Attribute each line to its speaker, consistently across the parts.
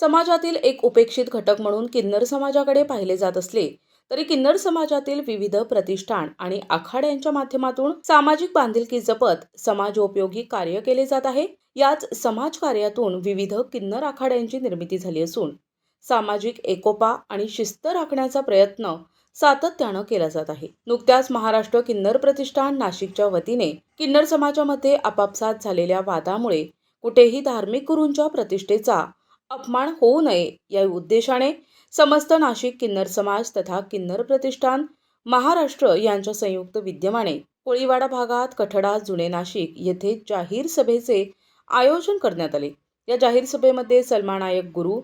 Speaker 1: समाजातील एक उपेक्षित घटक म्हणून किन्नर समाजाकडे पाहिले जात असले तरी किन्नर समाजातील विविध प्रतिष्ठान आणि आखाड्यांच्या माध्यमातून सामाजिक बांधिलकी जपत समाजोपयोगी कार्य केले जात आहे. याच समाजकार्यातून विविध किन्नर आखाड्यांची निर्मिती झाली असून सामाजिक एकोपा आणि शिस्त राखण्याचा प्रयत्न सातत्यानं केला जात आहे. नुकत्याच महाराष्ट्र किन्नर प्रतिष्ठान नाशिकच्या वतीने किन्नर समाजामध्ये आपापसात झालेल्या वादामुळे कुठेही धार्मिक गुरूंच्या प्रतिष्ठेचा अपमान होऊ नये या उद्देशाने समस्त नाशिक किन्नर समाज तथा किन्नर प्रतिष्ठान महाराष्ट्र यांच्या संयुक्त विद्यमाने कोळीवाडा भागात कठडा जुने नाशिक येथे जाहीर सभेचे आयोजन करण्यात आले. या जाहीर सभेमध्ये सलमानायक गुरु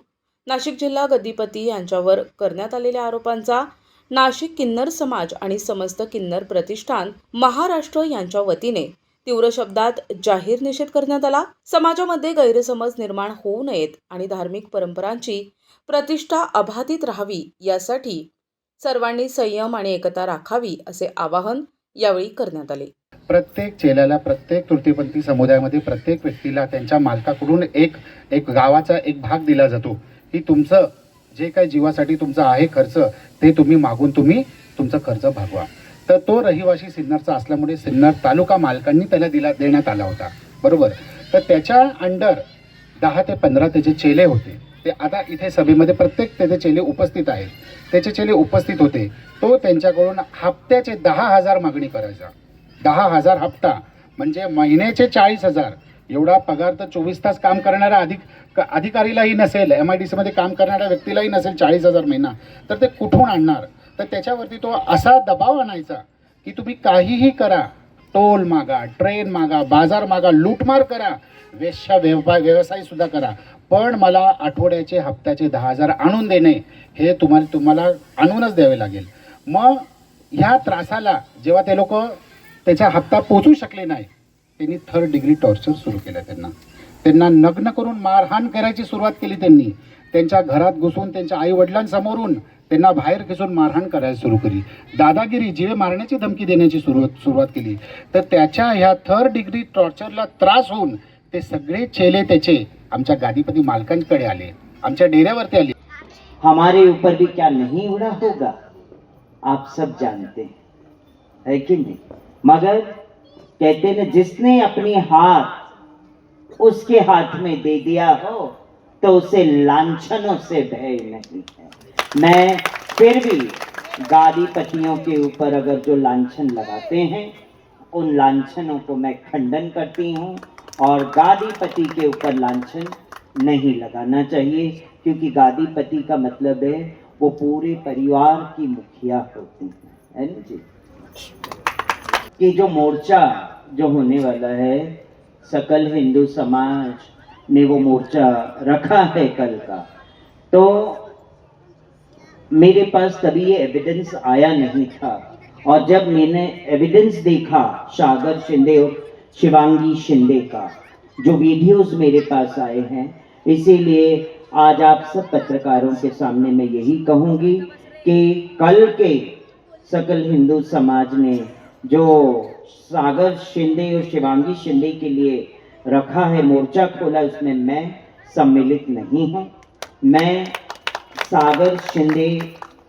Speaker 1: नाशिक जिल्हा गदिपती यांच्यावर करण्यात आलेल्या आरोपांचा नाशिक किन्नर समाज आणि समस्त किन्नर प्रतिष्ठान महाराष्ट्र यांच्या वतीने तीव्र शब्दात जाहीर निषेध करण्यात आला. समाजामध्ये गैरसमज निर्माण होऊ नयेत आणि धार्मिक परंपरांची प्रतिष्ठा अबाधित राहावी यासाठी सर्वांनी संयम आणि एकता राखावी असे आवाहन यावेळी करण्यात आले.
Speaker 2: प्रत्येक चेल्याला प्रत्येक तृतीयपंथी समुदायामध्ये प्रत्येक व्यक्तीला त्यांच्या मालकाकडून एक एक गावाचा एक भाग दिला जातो. की तुमचं जे काही जीवासाठी तुमचं आहे खर्च ते तुम्ही मागून तुम्ही तुमचं खर्च भागवा. तर तो रहिवाशी सिन्नरचा असल्यामुळे सिन्नर तालुका मालकांनी त्याला दिला देण्यात आला होता. बरोबर? तर त्याच्या अंडर दहा ते पंधरा त्याचे चेले होते. ते आता इथे सभेमध्ये प्रत्येक त्याचे चेले उपस्थित आहेत. त्याचे चेले उपस्थित होते. तो त्यांच्याकडून हप्त्याचे दहा हजार मागणी करायचा. दहा हजार हप्ता. म्हणजे महिन्याचे चाळीस हजार. एवढा पगार तर चोवीस तास काम करणाऱ्या अधिक अधिकारीलाही नसेल एम आय डी सीमध्ये काम करणाऱ्या व्यक्तीलाही नसेल चाळीस हजार महिना. तर ते कुठून आणणार? तर त्याच्यावरती तो असा दबाव आणायचा की तुम्ही काहीही करा टोल मागा ट्रेन मागा बाजार मागा लूटमार करा वेश्या व्यवसाय व्यवसायसुद्धा करा. पण मला आठवड्याचे हप्त्याचे दहा हजार आणून देणे हे तुम्हाला तुम्हाला आणूनच द्यावे लागेल. मग ह्या त्रासाला जेव्हा ते लोक त्याचा हप्ता पोचू शकले नाही त्यांनी थर्ड डिग्री टॉर्चर सुरू केलं त्यांना. त्यांना नग्न करून मारहाण करायची सुरुवात केली त्यांनी. त्यांच्या घरात घुसून त्यांच्या आई वडिलांसमोरून त्यांना बाहेर खेचून मारहाण करायला सुरू केली. दादागिरी जीवे मारण्याची धमकी देण्याची सुरुवात सुरुवात केली. तर त्याच्या ह्या थर्ड डिग्री टॉर्चरला त्रास होऊन ते सगळे चेले त्याचे आमच्या गादीपती मालकांकडे आले. आमच्या डेऱ्यावरती आले.
Speaker 3: हमारे ऊपर भी क्या नहीं उड़ा होगा? आप सब जानते है। कि नहीं? मगर कहते ना जिसने अपनी हाथ उसके हाथ में दे दिया हो तो उसे लांछनों से भय नहीं है। मैं फिर भी गादी पतियों के ऊपर अगर जो लांछन लगाते हैं, उन लांछनों को मैं खंडन करती हूँ और गादी पति के ऊपर लांछन नहीं लगाना चाहिए, क्योंकि गादी पति का मतलब है वो पूरे परिवार की मुखिया होती है ना जी? कि जो मोर्चा जो होने वाला है, सकल हिंदू समाज ने वो मोर्चा रखा है कल का तो मेरे पास तभी ये एविडेंस आया नहीं था। और जब मैंने एविडेंस देखा, सागर शिंदे और शिवांगी शिंदे का, जो वीडियोस मेरे पास आए हैं, इसीलिए आज आप सब पत्रकारों के सामने मैं यही कहूँगी कि कल के सकल हिंदू समाज ने जो सागर शिंदे और शिवांगी शिंदे के लिए रखा है मोर्चा खोला, उसमें मैं सम्मिलित नहीं हूँ। मैं सागर शिंदे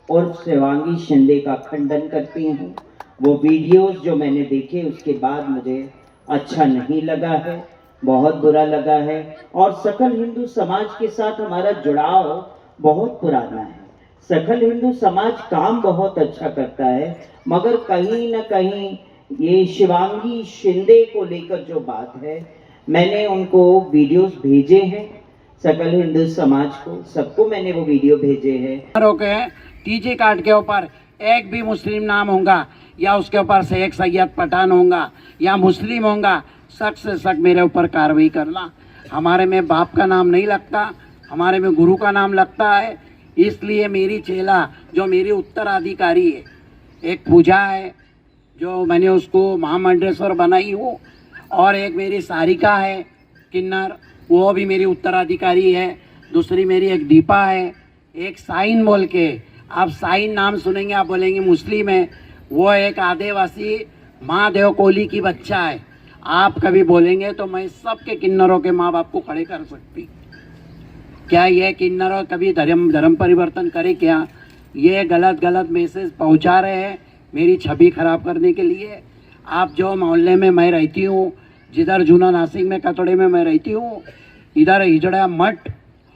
Speaker 3: और शिवांगी शिंदे का खंडन करती हूँ। वो वीडियोस जो मैंने देखे, उसके बाद मुझे अच्छा नहीं लगा है, बहुत बुरा लगा है। और सकल हिंदू समाज के साथ हमारा जुड़ाव बहुत पुराना है। सकल हिंदू समाज काम बहुत अच्छा करता है, मगर कहीं ना कहीं ये शिवांगी शिंदे को लेकर जो बात है, मैंने उनको वीडियोस भेजे हैं। सकल हिंदू समाज को, सबको मैंने वो वीडियो भेजे हैं।
Speaker 4: टीजी कार्ड के ऊपर एक भी मुस्लिम नाम होगा या उसके ऊपर एक सैयद पठान होगा या मुस्लिम होगा सख्त से सख्त मेरे ऊपर कार्रवाई करना हमारे में बाप का नाम नहीं लगता, हमारे में गुरु का नाम लगता है, इसलिए मेरी चेला, जो मेरी उत्तराधिकारी है, एक पूजा है, जो मैंने उसको महामंडलेश्वर बनाई हूँ, और एक मेरी सारिका है, किन्नर। वो भी मेरी उत्तराधिकारी है, दूसरी मेरी एक दीपा है, एक साइन बोल के। आप साइन नाम सुनेंगे, आप बोलेंगे मुस्लिम है। वो एक आदिवासी महादेव कोहली की बच्चा है। आप कभी बोलेंगे तो मैं सबके किन्नरों के माँ बाप को खड़े कर सकती। क्या ये किन्नर कभी धर्म धर्म परिवर्तन करे क्या? ये गलत गलत मैसेज पहुँचा रहे हैं मेरी छवि खराब करने के लिए। आप जो मोहल्ले में मैं रहती हूँ जिधर जूना नासिक में कतड़े में मैं रहती हूँ, इधर हिजड़ा मठ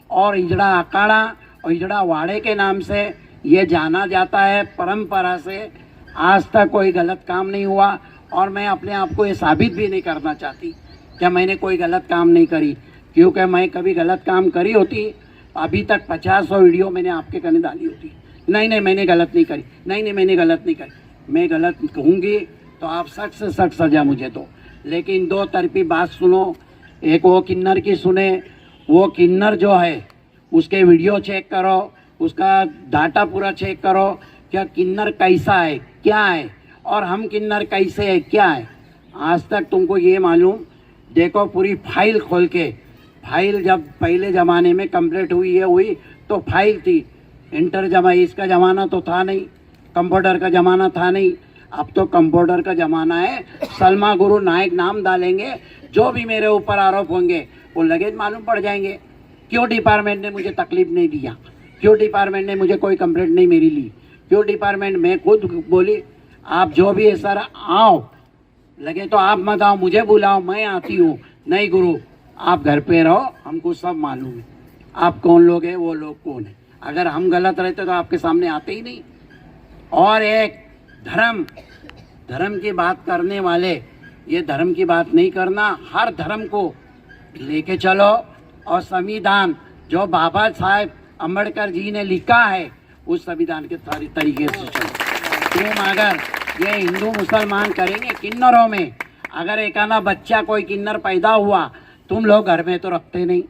Speaker 4: और हिजड़ा अखाड़ा और हिजड़ा वाड़े के नाम से ये जाना जाता है परंपरा से। आज तक कोई गलत काम नहीं हुआ और मैं अपने आप को ये साबित भी नहीं करना चाहती क्या मैंने कोई गलत काम नहीं करी। क्योंकि मैं कभी गलत काम करी होती, अभी तक पचास सौ वीडियो मैंने आपके कने डाली होती। नहीं नहीं, मैंने गलत नहीं करी। नहीं नहीं, मैंने गलत नहीं करी। मैं गलत कहूँगी तो आप सख्त से सख्त सजा मुझे दो। लेकिन दो तरफी बात सुनो। एक वो किन्नर की सुने। वो किन्नर जो है, उसके वीडियो चेक करो, उसका डाटा पूरा चेक करो क्या किन्नर कैसा है, क्या है, और हम किन्नर कैसे है, क्या है। आज तक तुमको ये मालूम, देखो पूरी फ़ाइल खोल के। फ़ाइल जब पहले ज़माने में कंप्लीट हुई है, हुई तो फ़ाइल थी। इंटर जमा, इसका ज़माना तो था नहीं कंप्यूटर का ज़माना था नहीं। अब तो कंप्यूटर का ज़माना है। सलमा गुरु नायक नाम डालेंगे। जो भी मेरे ऊपर आरोप होंगे, वो लगेज मालूम पड़ जाएँगे। क्यों डिपार्टमेंट ने मुझे तकलीफ़ नहीं दिया? क्यों डिपार्टमेंट ने मुझे कोई कंप्लेंट नहीं मेरी ली? क्यों डिपार्टमेंट मैं खुद बोली, आप जो भी है, सर, आओ। लगे तो आप मत आओ, मुझे बुलाओ, मैं आती हूँ। नहीं गुरु, आप घर पे रहो, हमको सब मालूम है। आप कौन लोग हैं, वो लोग कौन है? अगर हम गलत रहते तो आपके सामने आते ही नहीं। और एक धर्म। धर्म की बात करने वाले, ये धर्म की बात नहीं करना, हर धर्म को लेके चलो। और संविधान, जो बाबा साहेब अंबेडकर जी ने लिखा है, उस संविधान के सारी तरीके से चलो। तुम अगर ये हिंदू मुसलमान करेंगे किन्नरों में, अगर एक आना बच्चा कोई किन्नर पैदा हुआ, तुम लोग घर में तो रखते नहीं।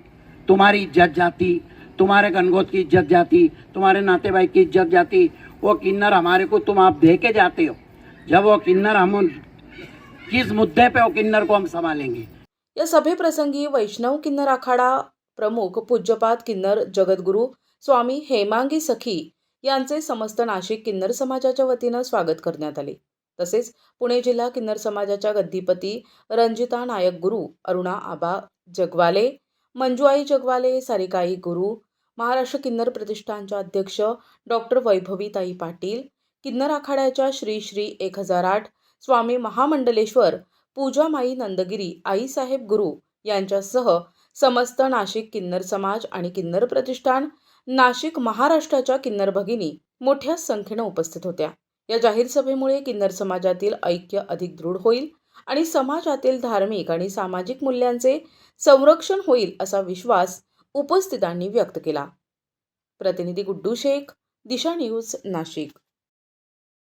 Speaker 4: तुम्हारी इज़्ज़त जाती, तुम्हारे गनगोत की इज़्ज़त जाती, तुम्हारे नाते भाई की इज़्ज़त जाती वो किन्नर हमारे को तुम आप दे के जाते हो। जब वो किन्नर हम किस मुद्दे पे वो किन्नर को हम संभालेंगे?
Speaker 1: या सभेप्रसंगी वैष्णव किन्नर आखाडा प्रमुख पूज्यपाद किन्नर जगद्गुरू स्वामी हेमांगी सखी यांचे समस्त नाशिक किन्नर समाजाच्या वतीनं स्वागत करण्यात आले. तसेच पुणे जिल्हा किन्नर समाजाच्या गद्दीपती रंजिता नायक गुरु अरुणा आबा जगवाले मंजुआई जगवाले सारिकाई गुरु महाराष्ट्र किन्नर प्रतिष्ठानच्या अध्यक्ष डॉक्टर वैभवीताई पाटील किन्नर आखाड्याच्या श्री श्री एक हजार आठ स्वामी महामंडलेश्वर पूजामाई नंदगिरी आईसाहेब गुरु यांच्यासह समस्त नाशिक किन्नर समाज आणि किन्नर प्रतिष्ठान नाशिक महाराष्ट्राच्या किन्नर भगिनी मोठ्या संख्येनं उपस्थित होत्या. या जाहीर सभेमुळे किन्नर समाजातील ऐक्य अधिक दृढ होईल आणि समाजातील धार्मिक आणि सामाजिक मूल्यांचे संरक्षण होईल असा विश्वास उपस्थितांनी व्यक्त केला. प्रतिनिधी गुड्डू शेख दिशा न्यूज नाशिक.